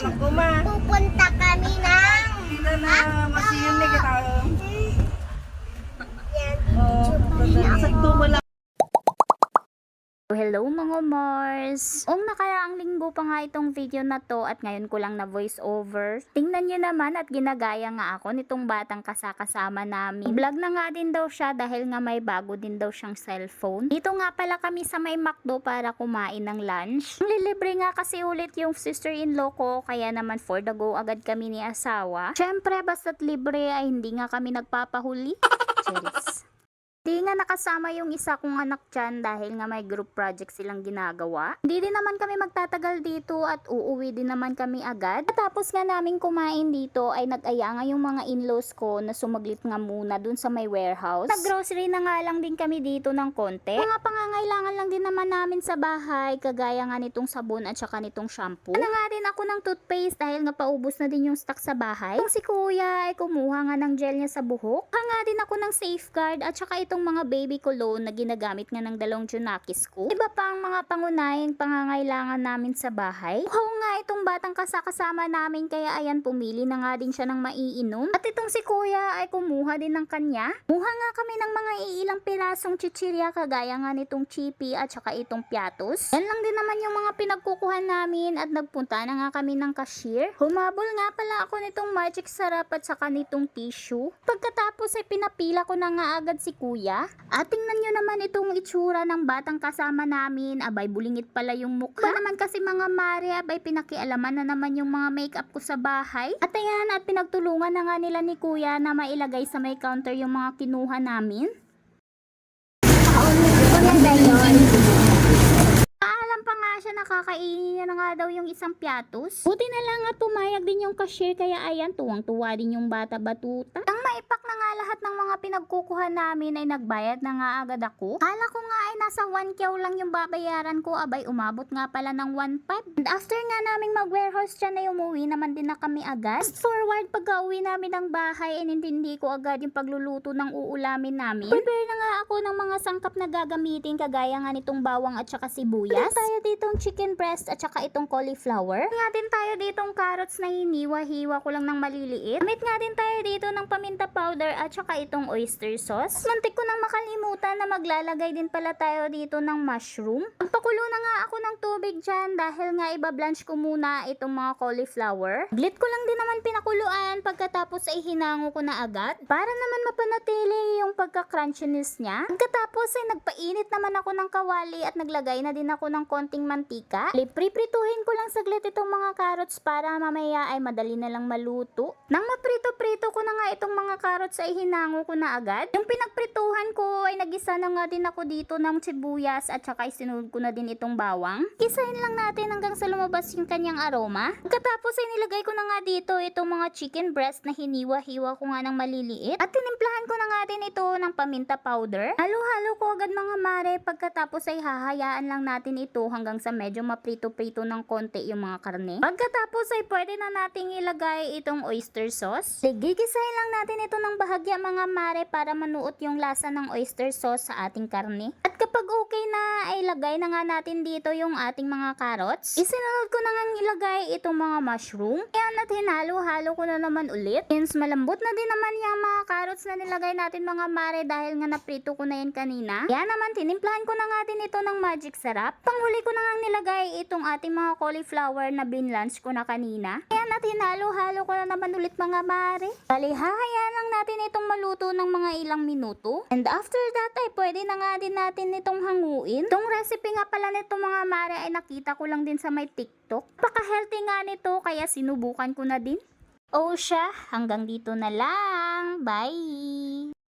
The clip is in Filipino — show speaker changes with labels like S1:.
S1: anak ko ma.
S2: pupunta kami ng...
S1: Hindi na masiyong ni kita.
S2: Yan.
S1: Oh, sakto mo lang.
S3: Hello mga Mars! Ong nakaraang linggo pa nga itong video na to at ngayon ko lang na voice over. Tingnan nyo naman at ginagaya nga ako nitong batang kasakasama namin. Vlog na nga din daw siya dahil nga may bago din daw siyang cellphone. Dito nga pala kami sa may McDo para kumain ng lunch. Lilibre nga kasi ulit yung sister-in-law ko kaya naman for the go agad kami ni asawa. Syempre basta't libre ay hindi nga kami nagpapahuli. Cheers. Di nga nakasama yung isa kong anak dyan dahil nga may group project silang ginagawa. Hindi din naman kami magtatagal dito at uuwi din naman kami agad. Tapos nga namin kumain dito ay nag-aya nga yung mga in-laws ko na sumaglit nga muna dun sa may warehouse. Nag-grocery na nga lang din kami dito ng konti. Mga pangangailangan lang din naman namin sa bahay kagaya nga nitong sabon at saka nitong shampoo. Ano nga din ako ng toothpaste dahil nga paubos na din yung stock sa bahay. Yung si kuya ay kumuha nga ng gel niya sa buhok. Kuha nga din ako ng safeguard at saka itong mga baby cologne na ginagamit nga ng dalawang Junakis ko. Iba pa ang mga pangunahing pangangailangan namin sa bahay. Nga itong batang kasakasama namin kaya ayan pumili na nga din siya ng maiinom. At itong si kuya ay kumuha din ng kanya. Muha nga kami ng mga iilang pirasong chichirya kagaya nga nitong chippy at saka itong piatos. Yan lang din naman yung mga pinagkukuhan namin at nagpunta na nga kami ng cashier. Humabol nga pala ako nitong magic sarap at saka nitong tissue. Pagkatapos ay pinapila ko na nga agad si kuya. At tingnan nyo naman itong itsura ng batang kasama namin. Abay, bulingit pala yung mukha. Ba naman kasi mga mare, abay, pinakialaman na naman yung mga makeup ko sa bahay. At ayan, at pinagtulungan na nga nila ni kuya na mailagay sa may counter yung mga kinuha namin. Niya na nga daw yung isang piatos. Buti na lang at pumayag din yung cashier kaya ayan tuwang-tuwa din yung bata batuta. Ang maipak na nga lahat ng mga pinagkukuha namin ay nagbayad na nga agad ako. Kala ko nga ay nasa 1 kyaw lang yung babayaran ko abay umabot nga pala ng 1.5. And after nga naming mag-warehouse dyan ay umuwi naman din na kami agad. Fast forward pagka uwi namin ng bahay inintindi ko agad yung pagluluto ng uulamin namin. Prepare na nga ako ng mga sangkap na gagamitin kagaya nga nitong bawang at saka sibuyas. Meron tayo ditong chicken breast at saka itong cauliflower. Nga din tayo ditong carrots na hiniwa-hiwa ko lang ng maliliit. Gamit nga din tayo dito ng paminta powder at saka itong oyster sauce. Muntik ko nang makalimutan na maglalagay din pala tayo dito ng mushroom. Magpakulo na nga ako ng tubig dyan dahil nga iba-blanch ko muna itong mga cauliflower. Glit ko lang din naman pinakuluan pagkatapos ay hinango ko na agad para naman mapanatili yung pagka-crunchiness niya. Pagkatapos ay nagpainit naman ako ng kawali at naglagay na din ako ng konting mantika. Lipriprituhin ko lang saglit itong mga carrots para mamaya ay madali na lang maluto. Nang maprito-prito ko na nga itong mga carrots ay hinango ko na agad. Yung pinagprituhan ko ay nagisa na nga din ako dito ng sibuyas at saka isinunod ko na din itong bawang. Isahin lang natin hanggang sa lumabas yung kanyang aroma. Pagkatapos ay nilagay ko na nga dito itong mga chicken breast na hiniwa-hiwa ko nga ng maliliit. At tinimplahan ko na nga din ito ng paminta powder. Halo-halo ko agad mga mare pagkatapos ay hahayaan lang natin ito hanggang sa medyo maprito-prito ng konti yung mga karne. Pagkatapos ay pwede na nating ilagay itong oyster sauce. Gigisahin lang natin ito ng bahagya mga mare para manuot yung lasa ng oyster sauce sa ating karne. At kapag okay na ay lagay na nga natin dito yung ating mga carrots. Isinunod ko na nga ilagay itong mga mushroom. Ayan at hinalo-halo ko na naman ulit. Since malambot na din naman yung mga carrots na nilagay natin mga mare dahil nga naprito ko na yan kanina. Kaya naman tinimplahan ko na nga din ito ng magic sarap. Panghuli ko na nga nilagay itong ating mga cauliflower na binlunch ko na kanina. Ayan at hinalo-halo ko na naman ulit mga mare. Bali hahayaan lang natin itong maluto ng mga ilang minuto. And after that ay pwede na nga din natin itong hanguin. Itong recipe nga pala nito mga mare ay nakita ko lang din sa may TikTok. Paka-healthy nga nito kaya sinubukan ko na din. O siya, hanggang dito na lang. Bye!